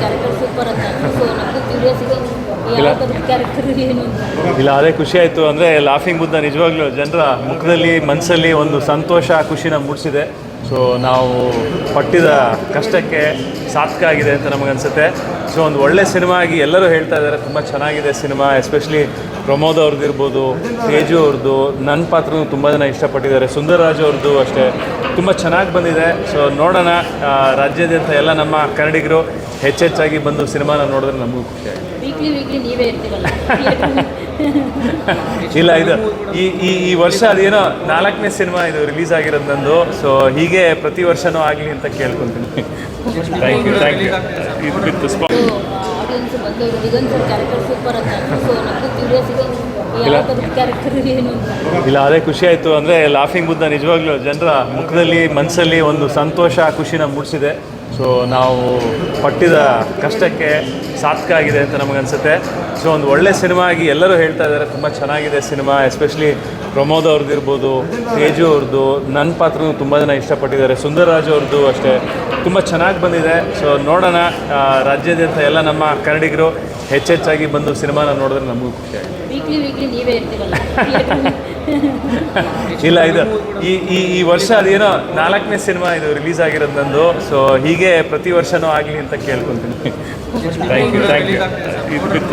Character super ಅಂತ. So ನಮಗೂ character ಏನು? ಇಲ್ಲ ಅದೇ ಖುಷಿ ಆಯಿತು. ಅಂದರೆ ಲಾಫಿಂಗ್ ಬುದ್ಧ ನಿಜವಾಗ್ಲೂ ಜನರ ಮುಖದಲ್ಲಿ ಮನಸ್ಸಲ್ಲಿ ಒಂದು ಸಂತೋಷ ಖುಷಿನ ಮೂಡಿಸಿದೆ. ಸೊ ನಾವು ಪಟ್ಟಿದ ಕಷ್ಟಕ್ಕೆ ಸಾರ್ಥಕ ಆಗಿದೆ ಅಂತ ನಮಗನ್ಸುತ್ತೆ. ಸೊ ಒಂದು ಒಳ್ಳೆ ಸಿನಿಮಾ ಆಗಿ ಎಲ್ಲರೂ ಹೇಳ್ತಾ ಇದ್ದಾರೆ, ತುಂಬ ಚೆನ್ನಾಗಿದೆ ಸಿನಿಮಾ ಎಸ್ಪೆಷಲಿ ಪ್ರಮೋದ್ ಅವ್ರದ್ದು ಇರ್ಬೋದು, ತೇಜು ಅವ್ರದ್ದು ನನ್ನ ಪಾತ್ರನೂ ತುಂಬ ಜನ ಇಷ್ಟಪಟ್ಟಿದ್ದಾರೆ. ಸುಂದರರಾಜ್ ಅವ್ರದ್ದು ಅಷ್ಟೇ. ತುಂಬ ಚೆನ್ನಾಗಿ ಬಂದಿದೆ. ಸೊ ನೋಡೋಣ ರಾಜ್ಯಾದ್ಯಂತ ಎಲ್ಲ ನಮ್ಮ ಕನ್ನಡಿಗರು. ಹೆಚ್ಚೆಚ್ಚಾಗಿ ಬಂದು ಸಿನಿಮಾನ ನೋಡಿದ್ರೆ ನಮಗೂ ಖುಷಿ ಆಗುತ್ತೆ. ವೀಕ್ಲಿ ವೀಕ್ಲಿ ನೀವೇ ಇರ್ತೀವಲ್ಲ ಇಲ್ಲ ಇದು ಈ ಈ ಈ ವರ್ಷ ಅದೇನೋ ನಾಲ್ಕನೇ ಸಿನಿಮಾ ಇದು ರಿಲೀಸ್ ಆಗಿರೋದು ನಂದು. ಸೊ ಹೀಗೆ ಪ್ರತಿ ವರ್ಷನೂ ಆಗಲಿ ಅಂತ ಕೇಳ್ಕೊತೀನಿ. ಥ್ಯಾಂಕ್ ಯು ಥ್ಯಾಂಕ್ ಯು ಇದು ವಿತ್ ಇಲ್ಲ. ಅದೇ ಖುಷಿ ಆಯಿತು. ಅಂದರೆ ಲಾಫಿಂಗ್ ಬುದ್ಧ ನಿಜವಾಗ್ಲೂ ಜನರ ಮುಖದಲ್ಲಿ ಮನಸ್ಸಲ್ಲಿ ಒಂದು ಸಂತೋಷ ಖುಷಿನ ಮೂಡಿಸಿದೆ. ಸೊ ನಾವು ಪಟ್ಟಿದ ಕಷ್ಟಕ್ಕೆ ಸಾರ್ಥಕ ಆಗಿದೆ ಅಂತ ನಮಗನ್ಸುತ್ತೆ. ಸೊ ಒಂದು ಒಳ್ಳೆ ಸಿನಿಮಾ ಆಗಿ ಎಲ್ಲರೂ ಹೇಳ್ತಾ ಇದ್ದಾರೆ, ತುಂಬ ಚೆನ್ನಾಗಿದೆ ಸಿನಿಮಾ ಎಸ್ಪೆಷಲಿ ಪ್ರಮೋದ್ ಅವ್ರದ್ದು ಇರ್ಬೋದು ತೇಜು ಅವ್ರದ್ದು ನನ್ನ ಪಾತ್ರನೂ ತುಂಬ ಜನ ಇಷ್ಟಪಟ್ಟಿದ್ದಾರೆ. ಸುಂದರರಾಜ್ ಅವ್ರದ್ದು ಅಷ್ಟೇ. ತುಂಬ ಚೆನ್ನಾಗಿ ಬಂದಿದೆ. ಸೊ ನೋಡೋಣ. ರಾಜ್ಯದಂತ ರಾಜ್ಯಾದ್ಯಂತ ಎಲ್ಲ ನಮ್ಮ ಕನ್ನಡಿಗರು ಹೆಚ್ಚೆಚ್ಚಾಗಿ ಬಂದು ಸಿನಿಮಾನ ನೋಡಿದ್ರೆ ನಮಗೂ ಖುಷಿ ಆಗಿದೆ ವೀಕ್ಲಿ ವೀಕ್ಲಿ ನೀವೇ ಇರ್ತೀವಲ್ಲ ಇಲ್ಲ ಇದು ಈ ಈ ಈ ವರ್ಷ ಅದೇನೋ ನಾಲ್ಕನೇ ಸಿನಿಮಾ ಇದು ರಿಲೀಸ್ ಆಗಿರೋದು ನಂದು. ಸೊ ಹೀಗೆ ಪ್ರತಿ ವರ್ಷನೂ ಆಗಲಿ ಅಂತ ಕೇಳ್ಕೊತೀನಿ. ಥ್ಯಾಂಕ್ ಯು ಥ್ಯಾಂಕ್ ಯು ಇದು ವಿತ್